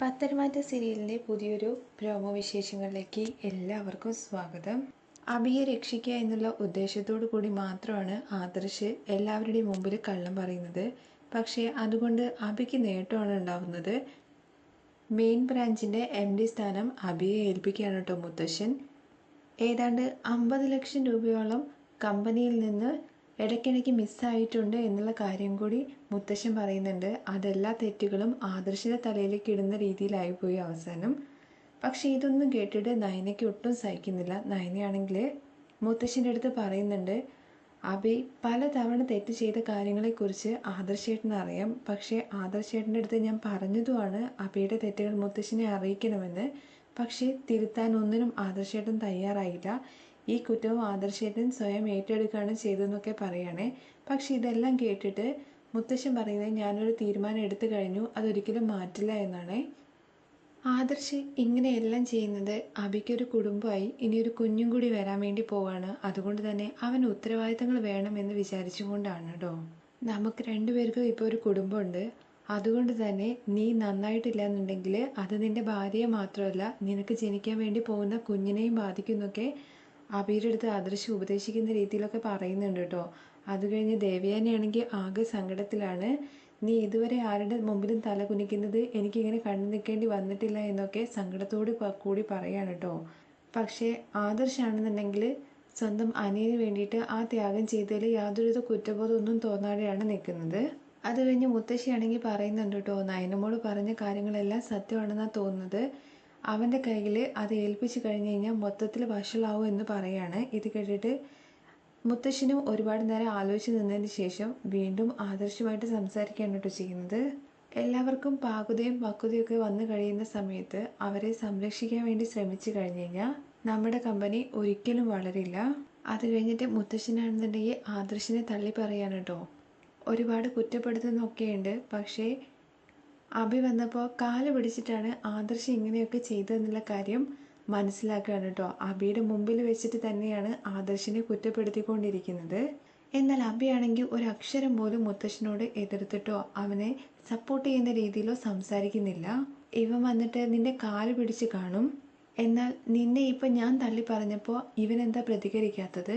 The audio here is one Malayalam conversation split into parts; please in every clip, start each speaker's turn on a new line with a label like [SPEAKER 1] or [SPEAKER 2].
[SPEAKER 1] പത്തരമാറ്റ സീരിയലിന്റെ പുതിയൊരു പ്രോമോ വിശേഷങ്ങളിലേക്ക് എല്ലാവർക്കും സ്വാഗതം. അഭിയെ രക്ഷിക്കുക എന്നുള്ള ഉദ്ദേശത്തോടു കൂടി മാത്രമാണ് ആദർശ് എല്ലാവരുടെയും മുമ്പിൽ കള്ളം പറയുന്നത്. പക്ഷേ അതുകൊണ്ട് അഭിക്ക് നേട്ടമാണ് ഉണ്ടാവുന്നത്. മെയിൻ ബ്രാഞ്ചിന്റെ എം ഡി സ്ഥാനം അഭിയെ ഏൽപ്പിക്കുകയാണ് കേട്ടോ മുത്തശ്ശൻ. ഏതാണ്ട് അമ്പത് ലക്ഷം രൂപയോളം കമ്പനിയിൽ നിന്ന് ഇടയ്ക്കിടയ്ക്ക് മിസ്സായിട്ടുണ്ട് എന്നുള്ള കാര്യം കൂടി മുത്തശ്ശൻ പറയുന്നുണ്ട്. അതെല്ലാ തെറ്റുകളും ആദർശിന്റെ തലയിലേക്ക് ഇടുന്ന രീതിയിലായിപ്പോയി അവസാനം. പക്ഷേ ഇതൊന്നും കേട്ടിട്ട് നയനയ്ക്ക് ഒട്ടും സഹിക്കുന്നില്ല. നയനയാണെങ്കിൽ മുത്തശ്ശന്റെ അടുത്ത് പറയുന്നുണ്ട് അബി പലതവണ തെറ്റ് ചെയ്ത കാര്യങ്ങളെക്കുറിച്ച് ആദർശേട്ടന് അറിയാം. പക്ഷേ ആദർശേട്ടന്റെ അടുത്ത് ഞാൻ പറഞ്ഞതുമാണ് അബിയുടെ തെറ്റുകൾ മുത്തശ്ശനെ അറിയിക്കണമെന്ന്. പക്ഷേ തിരുത്താൻ ഒന്നിനും ആദർശേട്ടൻ തയ്യാറായില്ല. ഈ കുറ്റവും ആദർശേട്ടൻ സ്വയം ഏറ്റെടുക്കുകയാണ് ചെയ്തതെന്നൊക്കെ പറയുകയാണേ പക്ഷെ ഇതെല്ലാം കേട്ടിട്ട് മുത്തശ്ശൻ പറയുന്നത് ഞാനൊരു തീരുമാനം എടുത്തു കഴിഞ്ഞു അതൊരിക്കലും മാറ്റില്ല എന്നാണേ. ആദർശ് ഇങ്ങനെയെല്ലാം ചെയ്യുന്നത് അബിക്കൊരു കുടുംബമായി ഇനിയൊരു കുഞ്ഞും കൂടി വരാൻ വേണ്ടി പോവാണ്. അതുകൊണ്ട് തന്നെ അവൻ ഉത്തരവാദിത്തങ്ങൾ വേണമെന്ന് വിചാരിച്ചുകൊണ്ടാണ് കേട്ടോ നമുക്ക് രണ്ടുപേർക്കും ഇപ്പോൾ ഒരു കുടുംബമുണ്ട്. അതുകൊണ്ട് തന്നെ നീ നന്നായിട്ടില്ല എന്നുണ്ടെങ്കിൽ അത് നിന്റെ ഭാര്യയെ മാത്രമല്ല നിനക്ക് ജനിക്കാൻ വേണ്ടി പോകുന്ന കുഞ്ഞിനെയും ബാധിക്കുന്നൊക്കെ അബിയുടെ അടുത്ത് ആദർശ് ഉപദേശിക്കുന്ന രീതിയിലൊക്കെ പറയുന്നുണ്ട് കേട്ടോ. അത് കഴിഞ്ഞ് ദേവയാനിയാണെങ്കിൽ ആകെ സങ്കടത്തിലാണ്. നീ ഇതുവരെ ആരുടെ മുമ്പിലും തല കുനിക്കുന്നത് എനിക്കിങ്ങനെ കണ്ണു നിൽക്കേണ്ടി വന്നിട്ടില്ല എന്നൊക്കെ സങ്കടത്തോട് കൂടി പറയാണ് കേട്ടോ. പക്ഷേ ആദർശാണെന്നുണ്ടെങ്കിൽ സ്വന്തം അനിയന് വേണ്ടിയിട്ട് ആ ത്യാഗം ചെയ്തതിൽ യാതൊരുവിധ കുറ്റബോധമൊന്നും തോന്നാതെയാണ് നിൽക്കുന്നത്. അത് കഴിഞ്ഞ് മുത്തശ്ശിയാണെങ്കിൽ പറയുന്നുണ്ട് കേട്ടോ നയനമോട് പറഞ്ഞ കാര്യങ്ങളെല്ലാം സത്യമാണെന്നാണ് തോന്നുന്നത്. അവന്റെ കയ്യിൽ അത് ഏൽപ്പിച്ച് കഴിഞ്ഞ് കഴിഞ്ഞാൽ മൊത്തത്തിൽ വഷളാവും എന്ന് പറയാണ്. ഇത് കേട്ടിട്ട് മുത്തശ്ശനും ഒരുപാട് നേരം ആലോചിച്ച് നിന്നതിന് ശേഷം വീണ്ടും ആദർശമായിട്ട് സംസാരിക്കുകയാണ് കേട്ടോ ചെയ്യുന്നത്. എല്ലാവർക്കും പാകുതയും പക്വതയൊക്കെ വന്നു കഴിയുന്ന സമയത്ത് അവരെ സംരക്ഷിക്കാൻ വേണ്ടി ശ്രമിച്ചു കഴിഞ്ഞു കഴിഞ്ഞാൽ നമ്മുടെ കമ്പനി ഒരിക്കലും വളരില്ല. അത് കഴിഞ്ഞിട്ട് മുത്തശ്ശനാണെന്നുണ്ടെങ്കിൽ ആദർശിനെ തള്ളി പറയാൻ കേട്ടോ. ഒരുപാട് കുറ്റപ്പെടുത്തുന്നൊക്കെയുണ്ട്. പക്ഷേ അഭി വന്നപ്പോൾ കാൽ പിടിച്ചിട്ടാണ് ആദർശ് ഇങ്ങനെയൊക്കെ ചെയ്തതെന്നുള്ള കാര്യം മനസ്സിലാക്കുകയാണ് കേട്ടോ അബിയുടെ മുമ്പിൽ വെച്ചിട്ട് തന്നെയാണ് ആദർശിനെ കുറ്റപ്പെടുത്തിക്കൊണ്ടിരിക്കുന്നത്. എന്നാൽ അബിയാണെങ്കിൽ ഒരു അക്ഷരം പോലും മുത്തശ്ശനോട് എതിർത്തിട്ടോ അവനെ സപ്പോർട്ട് ചെയ്യുന്ന രീതിയിലോ സംസാരിക്കുന്നില്ല. ഇവൻ വന്നിട്ട് നിന്റെ കാൽ പിടിച്ച് കാണും. എന്നാൽ നിന്നെ ഇപ്പം ഞാൻ തള്ളി പറഞ്ഞപ്പോൾ ഇവൻ എന്താ പ്രതികരിക്കാത്തത്?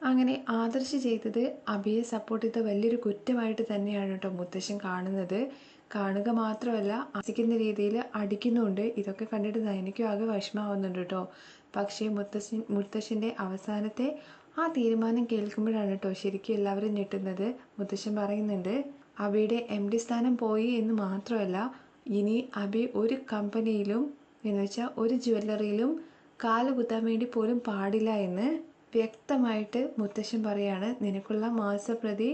[SPEAKER 1] അങ്ങനെ ആദർശ് ചെയ്തത് അബിയെ സപ്പോർട്ട് ചെയ്ത വലിയൊരു കുറ്റമായിട്ട് തന്നെയാണ് കേട്ടോ മുത്തശ്ശൻ കാണുന്നത്. കാണുക മാത്രമല്ല ആസിക്കുന്ന രീതിയിൽ അടിക്കുന്നുണ്ട്. ഇതൊക്കെ കണ്ടിട്ട് നയനയ്ക്കും ആകെ വിഷമാവുന്നുണ്ട് കേട്ടോ. പക്ഷേ മുത്തശ്ശൻ മുത്തശ്ശന്റെ അവസാനത്തെ ആ തീരുമാനം കേൾക്കുമ്പോഴാണ് കേട്ടോ ശരിക്കും എല്ലാവരും ഞെട്ടുന്നത്. മുത്തശ്ശൻ പറയുന്നുണ്ട് അബിയുടെ എം ഡി സ്ഥാനം പോയി എന്ന് മാത്രമല്ല ഇനി അബി ഒരു കമ്പനിയിലും എന്ന് വെച്ചാൽ ഒരു ജ്വല്ലറിയിലും കാൽ കുത്താൻ വേണ്ടി പോലും പാടില്ല എന്ന് വ്യക്തമായിട്ട് മുത്തശ്ശൻ പറയാണ്. നിനക്കുള്ള മാസപ്രതി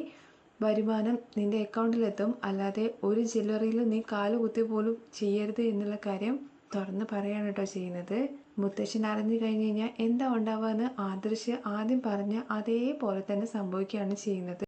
[SPEAKER 1] വരുമാനം നിന്റെ അക്കൗണ്ടിലെത്തും. അല്ലാതെ ഒരു ജ്വല്ലറിയിൽ നീ കാൽ കുത്തി പോലും ചെയ്യരുത് എന്നുള്ള കാര്യം തുറന്ന് പറയാണ് കേട്ടോ ചെയ്യുന്നത്. മുത്തശ്ശൻ അറിഞ്ഞു കഴിഞ്ഞ് കഴിഞ്ഞാൽ എന്താ ഉണ്ടാവുക എന്ന് ആദർശ് ആദ്യം പറഞ്ഞ അതേപോലെ തന്നെ സംഭവിക്കുകയാണ് ചെയ്യുന്നത്.